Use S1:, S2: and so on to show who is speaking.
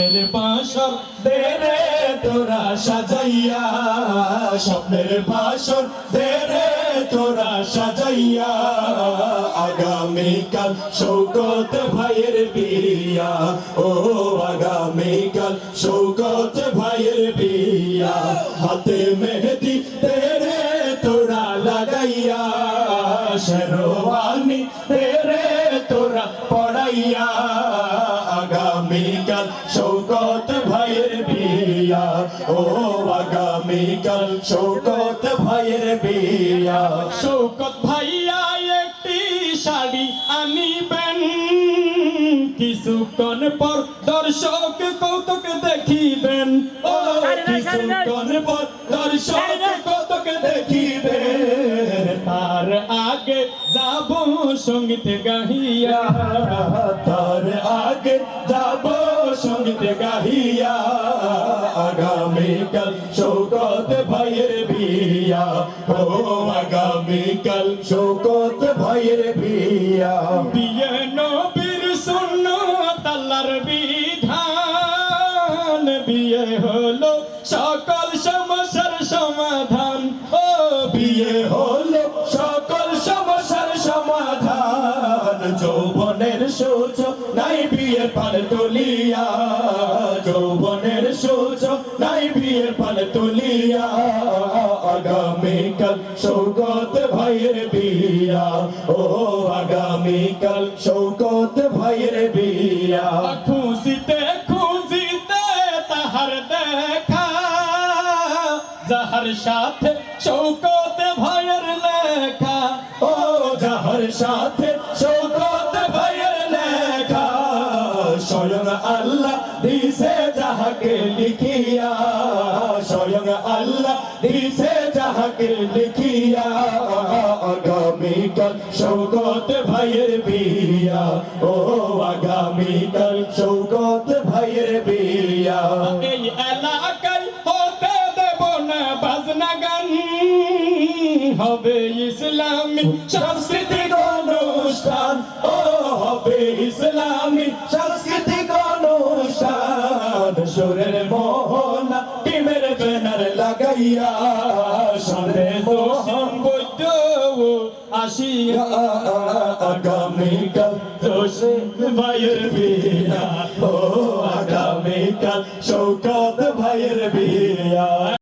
S1: স্বপ্নের বাসর দেরে তোরা সাজাইয়া। স্বপ্নের বাসর দেরে তোরা সাজাইয়া। আগামীকাল শৌকত ভাইয়ের বিয়া। ও আগামীকাল শৌকত ভাইয়ের বিয়া। হাতে মেহেদি তেরে তোরা লাগাইয়া। শেরওয়ানি তোরা আগামীকাল শৌকত ভাইয়ের বিয়া। ও আগামীকাল শৌকত ভাইয়ের বিয়া। শৌকত ভাইয়া একটি শাড়ি আনিবেন। কিছুক্ষণ পর দর্শক কৌতুক দেখিবেন। ও কিছুক্ষণ পর দর্শক কৌতুক দেখিবেন। যাব সংগীত গাহিয়া। তার আগে যাব সংগীত গাহিয়া। আগামীকাল শৌকত ভাইয়ের বিয়া। ও আগামীকাল শৌকত ভাইয়ের বিয়া। বিয়ে নবীর শূন্য তাল্লার বিধান। বিয়ে হলো সকল সমস্যার সমাধান। ও বিয়ে হলো যৌবনের সূচ নাই বিয়ে পাল তুলিয়া। যৌবনের সূচ নাই বিয়ে পাল তুলিয়া। আগামীকাল সৌগত ভাইয়ের বিয়া। ও আগামীকাল সৌগত ভাইয়ের বিয়া। খুশিতে খুশিতে তাহার দেখা যাহার সাথে শৌকত ভাইয়ের লেখা। ও যাহার সাথে শৌকত ভাইয়ের লেখা। স্বয়ং আল্লাহ দিছে যাহাকে লিখিয়া। স্বয়ং আল্লাহ দিছে যাহাকে লিখিয়া। আগামীকাল শৌকত ভাইয়ের বিয়া। ও আগামীকাল শৌকত ভাইয়ের বিয়া। এই এলাকায় হবে ইসলামী সাংস্কৃতিক অনুষ্ঠান। ও হবে ইসলামী সাংস্কৃতিক অনুষ্ঠান। সুরের মোহনা টিমের ব্যানার লাগাইয়া সন্দেহ বৈদ্য আসিয়া আগামীকাল জোশে ভাইয়ের বিয়া ও আগামীকাল শৌকত ভাইয়ের বিয়া